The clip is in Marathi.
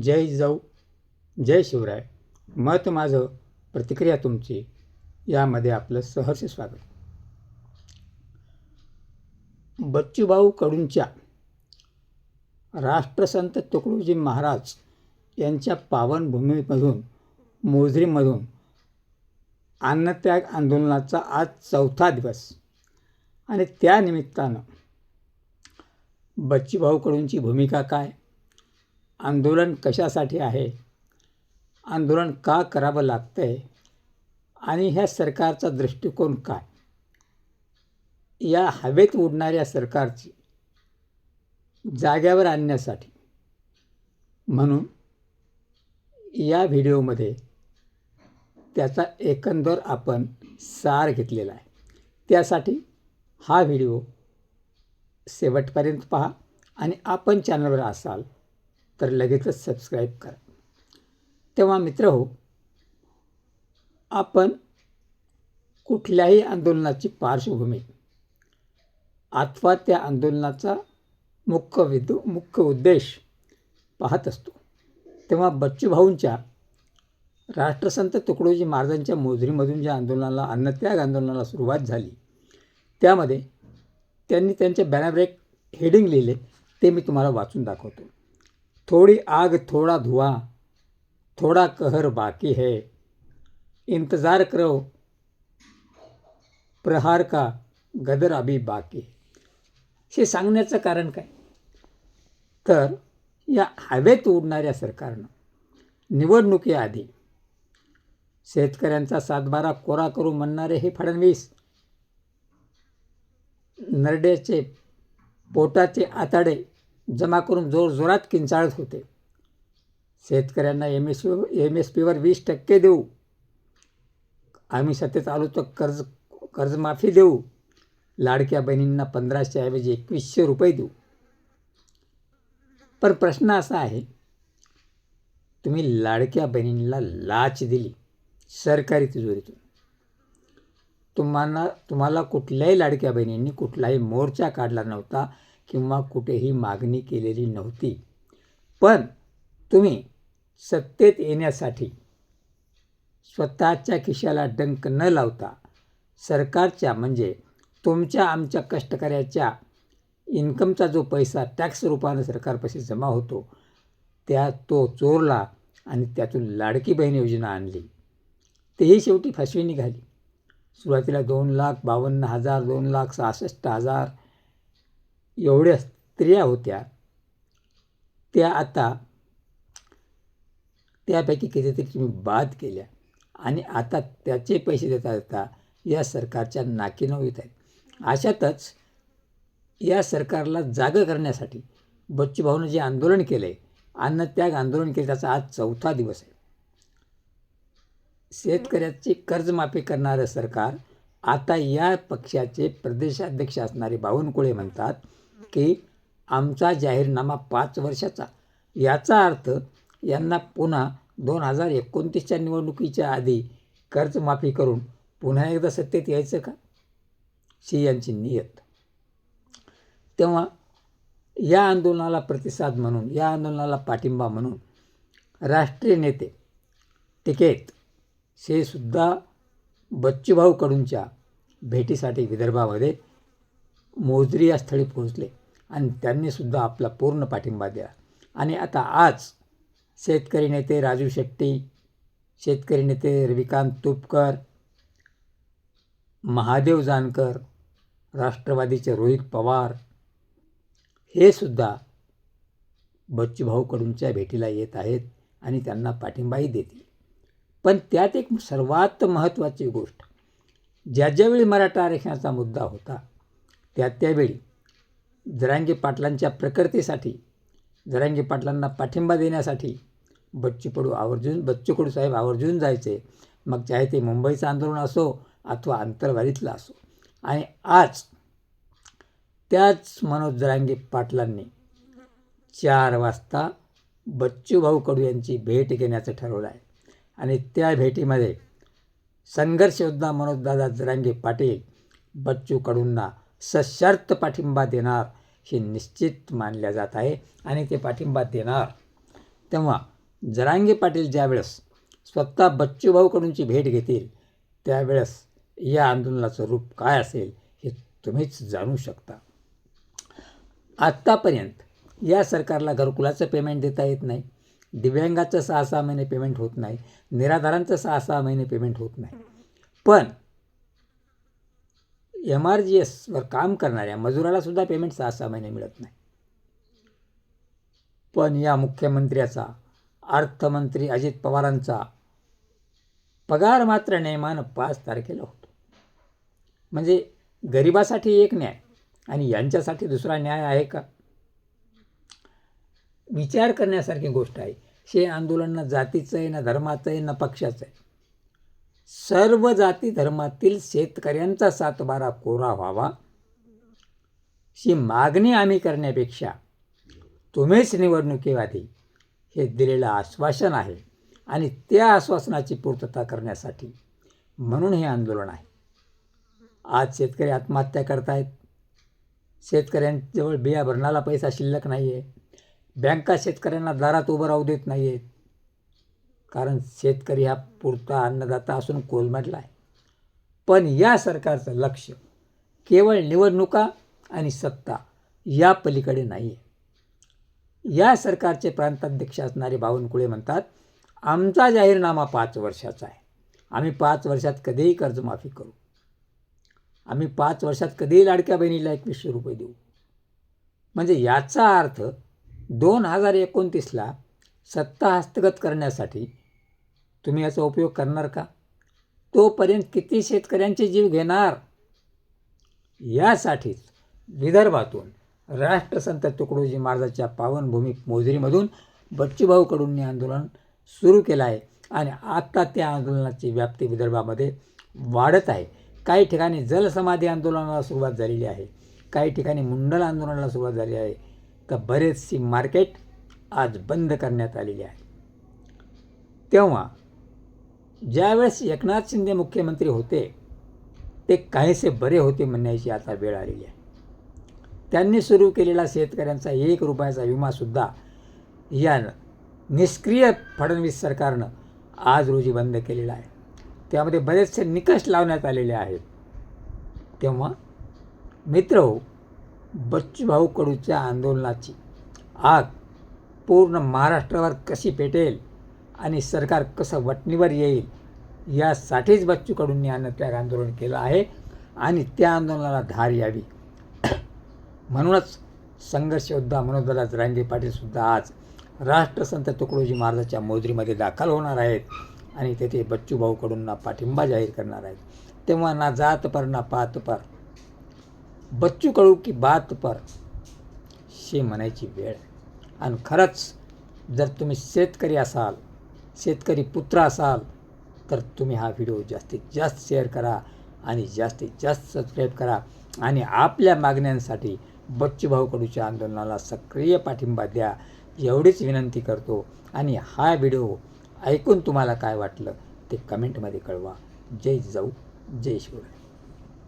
जय जाऊ जय शिवराय. मत माझं प्रतिक्रिया तुमची. यामध्ये आपलं सहर्ष स्वागत. बच्चूभाऊ कडूंच्या राष्ट्रसंत तुकडोजी महाराज यांच्या पावनभूमीमधून मोजरीमधून अन्नत्याग आंदोलनाचा आज चौथा दिवस. आणि त्या निमित्तानं बच्चूभाऊ कडूंची भूमिका काय? आंदोलन कशासाठी आहे? आंदोलन का करावं लागतं आहे आणि ह्या सरकारचा दृष्टिकोन काय? या हवेत उडणाऱ्या सरकारची जाग्यावर आणण्यासाठी म्हणून या व्हिडिओमध्ये त्याचा एकंदर आपण सार घेतलेला आहे. त्यासाठी हा व्हिडिओ शेवटपर्यंत पहा आणि आपण चॅनलवर असाल तर लगेचच सबस्क्राईब करा. तेव्हा मित्र हो आपण कुठल्याही आंदोलनाची पार्श्वभूमी अथवा त्या आंदोलनाचा मुख्य विदू मुख्य उद्देश पाहत असतो. तेव्हा बच्चूभाऊंच्या राष्ट्रसंत तुकडोजी महाराजांच्या मोजरीमधून ज्या आंदोलनाला अन्नत्याग आंदोलनाला सुरुवात झाली त्यामध्ये त्यांनी त्यांचे बॅनर एक हेडिंग लिहिले ते मी तुम्हाला वाचून दाखवतो. थोडी आग थोडा धुआं थोडा कहर बाकी है। इंतज़ार करो प्रहार का गदर अभी बाकी है। हे सांगण्याचं कारण काय? तर या हवेत उडणाऱ्या सरकारनं निवडणुकीआधी शेतकऱ्यांचा सातबारा कोरा करू म्हणणारे हे फडणवीस नरड्याचे पोटाचे आताडे जमा करून जोरजोरात किंचाळत होते. शेतकऱ्यांना एम एस एम एस पीवर वीस टक्के देऊ. आम्ही सत्तेत आलो तर कर्ज कर्जमाफी देऊ. लाडक्या बहिणींना पंधराशे ऐवजी एकवीसशे रुपये देऊ. पण प्रश्न असा आहे तुम्ही लाडक्या बहिणींना लाच दिली सरकारी तिजोरीतून. तुम्हाला तुम्हाला कुठल्याही लाडक्या बहिणींनी कुठलाही मोर्चा काढला नव्हता. किंवा कुठेही मागणी केलेली नव्हती. पण तुम्ही सत्तेत येण्यासाठी स्वतःच्या खिशाला डंक न लावता सरकारच्या म्हणजे तुमच्या आमच्या कष्टकऱ्याच्या इन्कमचा जो पैसा टॅक्स रूपानं सरकारपाशी जमा होतो त्या तो चोरला आणि त्यातून लाडकी बहीण योजना आणली. तेही शेवटी फसवी निघाली सुरुवातीला दोन लाख बावन्न हजार दोन लाख सहासष्ट हजार एवढ्या स्त्रिया होत्या त्या आता त्यापैकी कितीतरी तुम्ही बाद केल्या. आणि आता त्याचे पैसे देता देता या सरकारच्या नाकीनं येत आहेत. अशातच या सरकारला जागं करण्यासाठी बच्चूभाऊनं जे आंदोलन केलं आहे अन्नत्याग आंदोलन केलं त्याचा आज चौथा दिवस आहे. शेतकऱ्याची कर्जमाफी करणारं सरकार आता या पक्षाचे प्रदेशाध्यक्ष असणारे बावनकुळे म्हणतात की आमचा जाहीरनामा पाच वर्षाचा. याचा अर्थ यांना पुन्हा दोन हजार एकोणतीसच्या निवडणुकीच्या आधी कर्जमाफी करून पुन्हा एकदा सत्तेत यायचं का? शी यांची नियत. तेव्हा या आंदोलनाला प्रतिसाद म्हणून या आंदोलनाला पाठिंबा म्हणून राष्ट्रीय नेते टिकेत हे सुद्धा बच्चूभाऊ कडूंच्या भेटीसाठी विदर्भामध्ये मोजरी या स्थळी पोहोचले. आणि त्यांनीसुद्धा आपला पूर्ण पाठिंबा दिला. आणि आता आज शेतकरी नेते राजू शेट्टी शेतकरी नेते रविकांत तुपकर महादेव जानकर राष्ट्रवादीचे रोहित पवार हे सुद्धा बच्चूभाऊकडूनच्या भेटीला येत आहेत आणि त्यांना पाठिंबाही देतील. पण त्यात एक सर्वात महत्त्वाची गोष्ट ज्या ज्यावेळी मराठा आरक्षणाचा मुद्दा होता त्या त्यावेळी जरांगे पाटलांच्या प्रकृतीसाठी जरांगे पाटलांना पाठिंबा देण्यासाठी बच्चू कडू आवर्जून बच्चू कडू साहेब आवर्जून जायचे. मग चाहे ते मुंबईचं आंदोलन असो अथवा आंतरवालीतलं असो. आणि आज त्याच मनोज जरांगे पाटलांनी चार वाजता बच्चूभाऊ कडू यांची भेट घेण्याचं ठरवलं आहे. आणि त्या भेटीमध्ये संघर्ष योद्धा मनोजदादा जरांगे पाटील बच्चू कडूंना सशर्त पाठिंबा देणार हे निश्चित मानल्या जात आहे आणि ते पाठिंबा देणार. तेव्हा जरांगे पाटील ज्यावेळेस स्वतः बच्चूभाऊकडूनची भेट घेतील त्यावेळेस या आंदोलनाचं रूप काय असेल हे तुम्हीच जाणू शकता. आत्तापर्यंत या सरकारला घरकुलाचं पेमेंट देता येत नाही दिव्यांगाचं सहा सहा महिने पेमेंट होत नाही निराधारांचं सहा सहा महिने पेमेंट होत नाही. पण एम आर जी एसवर काम करणाऱ्या मजुराला सुद्धा पेमेंट सहा सहा महिने मिळत नाही. पण या मुख्यमंत्र्याचा अर्थमंत्री अजित पवारांचा पगार मात्र नेमानं पाच तारखेला होतो. म्हणजे गरिबासाठी एक न्याय आणि यांच्यासाठी दुसरा न्याय आहे का? विचार करण्यासारखी गोष्ट आहे. हे आंदोलन ना जातीचं आहे ना धर्माचं आहे ना पक्षाचं आहे. सर्व जाती धर्मातील शेतकऱ्यांचा सातबारा कोरा व्हावा ही मागणी आम्ही करण्यापेक्षा तुम्हीच निवडणुकीआधी हे दिलेलं आश्वासन आहे आणि त्या आश्वासनाची पूर्तता करण्यासाठी म्हणून हे आंदोलन आहे. आज शेतकरी आत्महत्या करतायत. शेतकऱ्यांजवळ बिया भरणाला पैसा शिल्लक नाही आहे बँका शेतकऱ्यांना दारात उभं राहू देत नाही आहेत कारण शेतकरी हा पुरता अन्नदाता असून कोलमडला आहे. पण या सरकारचं लक्ष केवळ निवडणुका आणि सत्ता या पलीकडे नाही आहे या सरकारचे प्रांताध्यक्ष असणारे बावनकुळे म्हणतात आमचा जाहीरनामा पाच वर्षाचा आहे. आम्ही पाच वर्षात कधीही कर्जमाफी करू. आम्ही पाच वर्षात कधीही लाडक्या बहिणीला एकवीसशे रुपये देऊ. म्हणजे याचा अर्थ दोन हजार एकोणतीसला सत्ता हस्तगत करण्यासाठी तुम्ही याचा उपयोग करणार का? तोपर्यंत किती शेतकऱ्यांचे जीव घेणार? यासाठीच विदर्भातून राष्ट्रसंत तुकडोजी महाराजाच्या पावनभूमी मोजरीमधून बच्चूभाऊ कडूंनी आंदोलन सुरू केलं आहे आणि आत्ता त्या आंदोलनाची व्याप्ती विदर्भामध्ये वाढत आहे. काही ठिकाणी जलसमाधी आंदोलनाला सुरुवात झालेली आहे. काही ठिकाणी मुंडल आंदोलनाला सुरुवात झाली आहे. तर बरेचशी मार्केट आज बंद करण्यात आलेली आहे. तेव्हा ज्यावेळेस एकनाथ शिंदे मुख्यमंत्री होते ते काहीसे बरे होते म्हणण्याची आता वेळ आलेली आहे. त्यांनी सुरू केलेला शेतकऱ्यांचा एक रुपयाचा विमासुद्धा या निष्क्रिय फडणवीस सरकारनं आज रोजी बंद केलेला आहे. त्यामध्ये बरेचसे निकष लावण्यात आलेले आहेत. तेव्हा मित्र हो बच्चूभाऊ कडूच्या आंदोलनाची आग पूर्ण महाराष्ट्रावर कशी पेटेल आणि सरकार कसं वटणीवर येईल यासाठीच बच्चू कडूंनी अन्नत्याग आंदोलन केलं आहे आणि त्या आंदोलनाला धार यावी. म्हणूनच संघर्ष योद्धा मनोदराज रांगे पाटीलसुद्धा आज राष्ट्रसंत तुकडोजी महाराजाच्या मोजरीमध्ये दाखल होणार आहेत आणि तेथे बच्चूभाऊकडूंना पाठिंबा जाहीर करणार आहेत. तेव्हा ना जात पर ना पात पर. बच्चू कळू की बात पर शे म्हणायची वेळ आणि खरंच जर तुम्ही शेतकरी असाल शेतकरी पुत्र असाल तर तुम्ही हा व्हिडिओ जास्तीत जास्त शेअर करा आणि जास्तीत जास्त सबस्क्राईब करा. आणि आपल्या मागण्यांसाठी बच्चूभाऊ कडूच्या आंदोलनाला सक्रिय पाठिंबा द्या. एवढीच विनंती करतो. आणि हा व्हिडिओ ऐकून तुम्हाला काय वाटलं ते कमेंटमध्ये कळवा. जय जाऊ जय शिवराय.